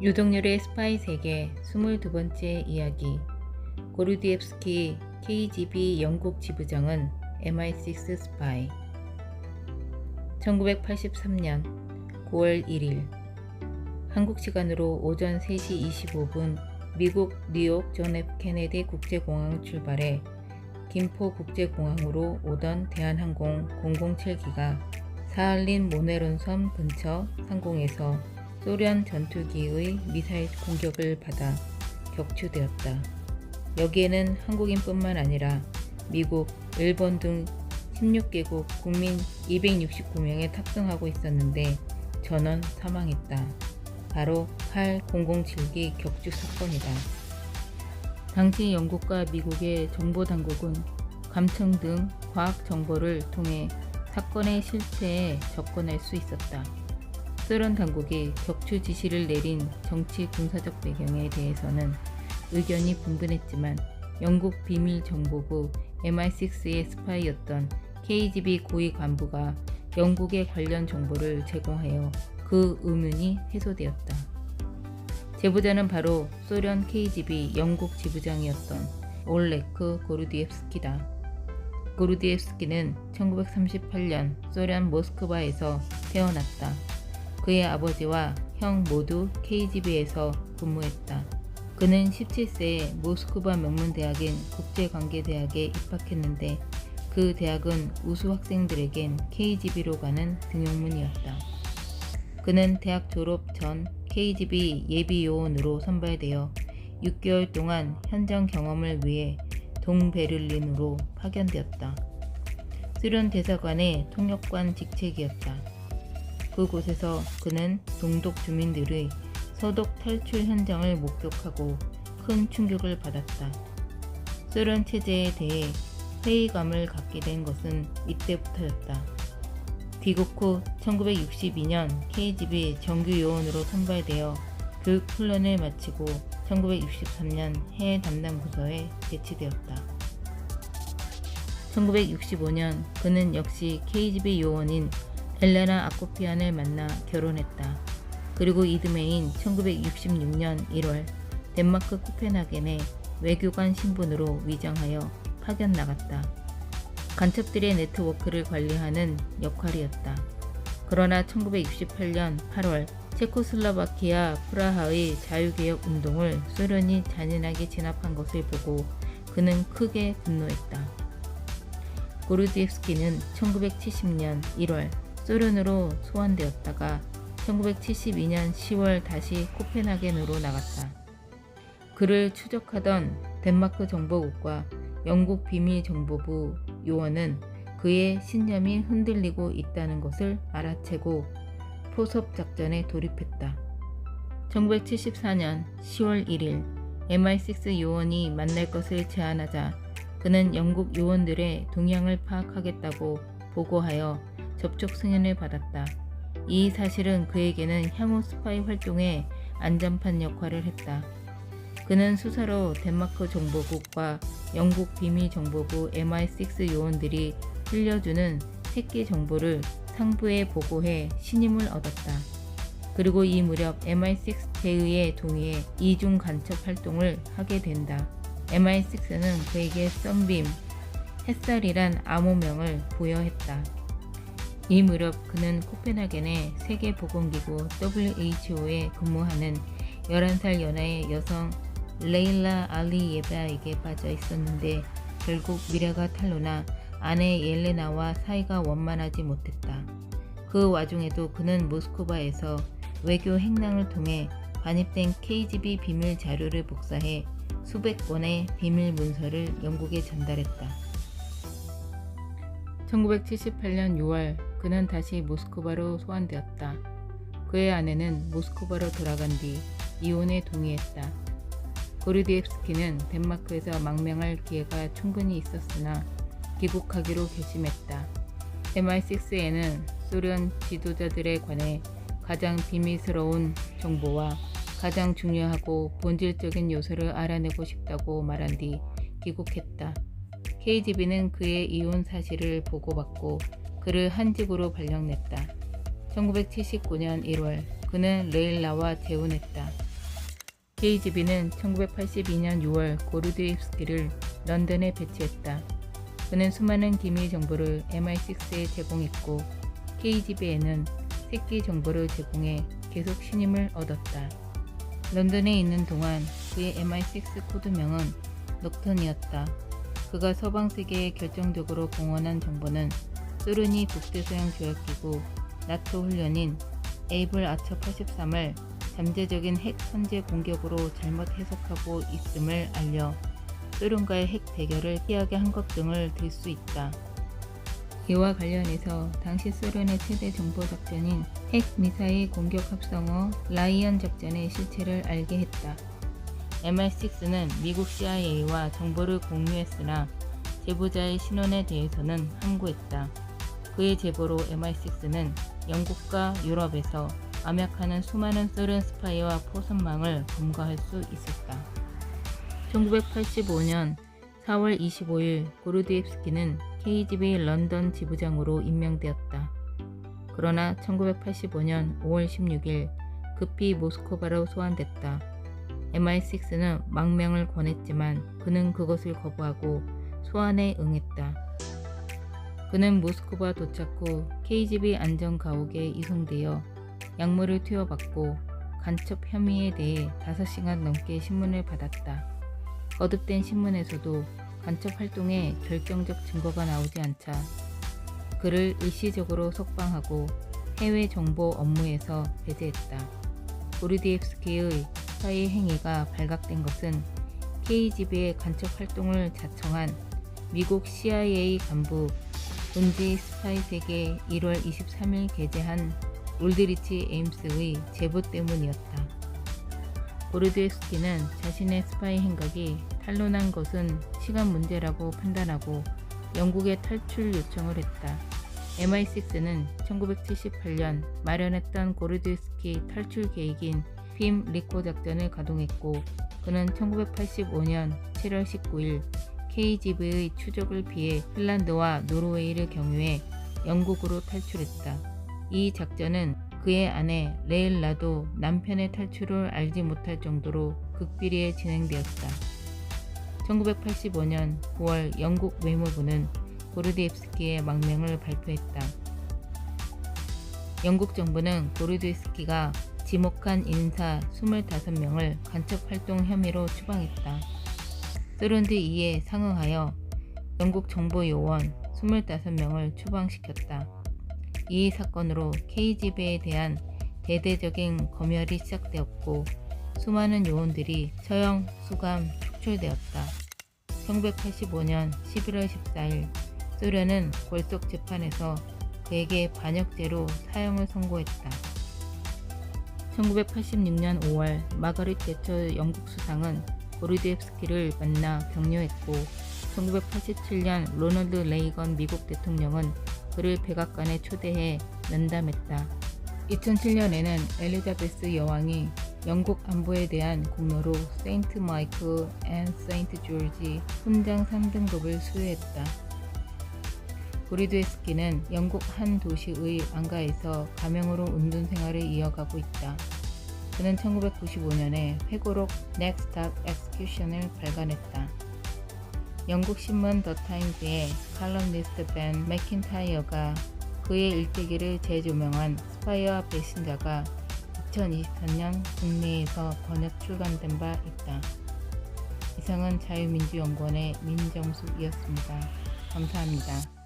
유동열의 스파이 세계 22번째 이야기. 고르디옙스키 KGB 영국 지부장은 MI6 스파이 1983년 9월 1일. 한국 시간으로 오전 3시 25분 미국 뉴욕 존 F 케네디 국제공항 출발해 김포 국제공항으로 오던 대한항공 007기가 사할린 모네론섬 근처 상공에서 소련 전투기의 미사일 공격을 받아 격추되었다. 여기에는 한국인뿐만 아니라 미국, 일본 등 16개국 국민 269명에 탑승하고 있었는데 전원 사망했다. 바로 8007기 격추 사건이다. 당시 영국과 미국의 정보 당국은 감청 등 과학 정보를 통해 사건의 실체에 접근할 수 있었다. 소련 당국이 격추 지시를 내린 정치 군사적 배경에 대해서는 의견이 분분했지만 영국 비밀정보부 MI6의 스파이였던 KGB 고위 간부가 영국의 관련 정보를 제공하여 그 의문이 해소되었다. 제보자는 바로 소련 KGB 영국 지부장이었던 올레크 고르디옙스키다. 고르디옙스키는 1938년 소련 모스크바에서 태어났다. 그의 아버지와 형 모두 KGB에서 근무했다. 그는 17세에 모스크바 명문대학인 국제관계대학에 입학했는데 그 대학은 우수 학생들에겐 KGB로 가는 등용문이었다. 그는 대학 졸업 전 KGB 예비요원으로 선발되어 6개월 동안 현장 경험을 위해 동베를린으로 파견되었다. 수련 대사관의 통역관 직책이었다. 그곳에서 그는 동독 주민들의 서독 탈출 현장을 목격하고 큰 충격을 받았다. 소련 체제에 대해 회의감을 갖게 된 것은 이때부터였다. 귀국 후 1962년 KGB 정규 요원으로 선발되어 교육 훈련을 마치고 1963년 해외 담당 부서에 배치되었다. 1965년 그는 역시 KGB 요원인 엘레나 아코피안을 만나 결혼했다. 그리고 이듬해인 1966년 1월 덴마크 코펜하겐에 외교관 신분으로 위장하여 파견 나갔다. 간첩들의 네트워크를 관리하는 역할이었다. 그러나 1968년 8월 체코슬로바키아 프라하의 자유개혁 운동을 소련이 잔인하게 진압한 것을 보고 그는 크게 분노했다. 고르디옙스키는 1970년 1월 소련으로 소환되었다가 1972년 10월 다시 코펜하겐으로 나갔다. 그를 추적하던 덴마크 정보국과 영국 비밀정보부 요원은 그의 신념이 흔들리고 있다는 것을 알아채고 포섭 작전에 돌입했다. 1974년 10월 1일 MI6 요원이 만날 것을 제안하자 그는 영국 요원들의 동향을 파악하겠다고 보고하여 접촉 승인을 받았다. 이 사실은 그에게는 향후 스파이 활동의 안전판 역할을 했다. 그는 수사로 덴마크 정보국과 영국 비밀정보부 MI6 요원들이 흘려주는 새끼 정보를 상부에 보고해 신임을 얻었다. 그리고 이 무렵 MI6 대의에 동의해 이중 간첩 활동을 하게 된다. MI6는 그에게 썬빔, 햇살이란 암호명을 부여했다. 이 무렵 그는 코펜하겐의 세계보건기구 WHO에 근무하는 11살 연하의 여성 레일라 알리예바에게 빠져 있었는데 결국 미래가 탄로나 아내 옐레나와 사이가 원만하지 못했다. 그 와중에도 그는 모스크바에서 외교 행랑을 통해 반입된 KGB 비밀 자료를 복사해 수백 건의 비밀 문서를 영국에 전달했다. 1978년 6월 그는 다시 모스크바로 소환되었다. 그의 아내는 모스크바로 돌아간 뒤 이혼에 동의했다. 고르디옙스키는 덴마크에서 망명할 기회가 충분히 있었으나 귀국하기로 결심했다. MI6에는 소련 지도자들에 관해 가장 비밀스러운 정보와 가장 중요하고 본질적인 요소를 알아내고 싶다고 말한 뒤 귀국했다. KGB는 그의 이혼 사실을 보고받고 그를 한직으로 발령냈다. 1979년 1월 그는 레일라와 재혼했다. KGB는 1982년 6월 고르드옙스키를 런던에 배치했다. 그는 수많은 기밀 정보를 MI6에 제공했고 KGB에는 새끼 정보를 제공해 계속 신임을 얻었다. 런던에 있는 동안 그의 MI6 코드명은 넉턴이었다. 그가 서방 세계에 결정적으로 공헌한 정보는 소련이 북대서양 조약기구 나토 훈련인 에이블 아처 83을 잠재적인 핵 선제 공격으로 잘못 해석하고 있음을 알려 소련과의 핵 대결을 피하게 한 것 등을 들 수 있다. 이와 관련해서 당시 소련의 최대 정보 작전인 핵 미사일 공격 합성어 라이언 작전의 실체를 알게 했다. MI6는 미국 CIA와 정보를 공유했으나 제보자의 신원에 대해서는 함구했다. 그의 제보로 MI6는 영국과 유럽에서 암약하는 수많은 소련 스파이와 포선망을 검거할 수 있었다. 1985년 4월 25일 고르디옙스키는 KGB 런던 지부장으로 임명되었다. 그러나 1985년 5월 16일 급히 모스크바로 소환됐다. MI6는 망명을 권했지만 그는 그것을 거부하고 소환에 응했다. 그는 모스크바 도착 후 KGB 안전 가옥에 이송되어 약물을 투여받고 간첩 혐의에 대해 5시간 넘게 신문을 받았다. 거듭된 신문에서도 간첩 활동에 결정적 증거가 나오지 않자 그를 일시적으로 석방하고 해외 정보 업무에서 배제했다. 고르디옙스키의 스파이 행위가 발각된 것은 KGB의 간첩 활동을 자청한 미국 CIA 간부 본지 스파이 세계 1월 23일 게재한 올드리치 에임스의 제보 때문이었다. 고르드에스키는 자신의 스파이 행각이 탄로난 것은 시간 문제라고 판단하고 영국에 탈출 요청을 했다. MI6는 1978년 마련했던 고르드스키 탈출 계획인 빔 리코 작전을 가동했고 그는 1985년 7월 19일 KGB의 추적을 피해 핀란드와 노르웨이를 경유해 영국으로 탈출했다. 이 작전은 그의 아내 레일라도 남편의 탈출을 알지 못할 정도로 극비리에 진행되었다. 1985년 9월 영국 외무부는 고르디옙스키의 망명을 발표했다. 영국 정부는 고르디옙스키가 지목한 인사 25명을 간첩 활동 혐의로 추방했다. 소련도 이에 상응하여 영국 정보 요원 25명을 추방시켰다. 이 사건으로 KGB에 대한 대대적인 검열이 시작되었고 수많은 요원들이 처형, 수감, 촉출되었다. 1985년 11월 14일 소련은 골속 재판에서 그에게 반역죄로 사형을 선고했다. 1986년 5월 마가릿 대처 영국 수상은 보르디옙스키를 만나 격려했고 1987년 로널드 레이건 미국 대통령은 그를 백악관에 초대해 면담했다. 2007년에는 엘리자베스 여왕이 영국 안보에 대한 공로로 세인트 마이클 앤 세인트 조지 훈장 3등급을 수여했다. 고리드에스키는 영국 한 도시의 안가에서 가명으로 운동 생활을 이어가고 있다. 그는 1995년에 회고록 Next Stop Execution을 발간했다. 영국 신문 더 타임즈의 칼럼니스트 벤 맥킨타이어가 그의 일대기를 재조명한 스파이와 배신자가 2023년 국내에서 번역 출간된 바 있다. 이상은 자유민주연구원의 민정숙이었습니다. 감사합니다.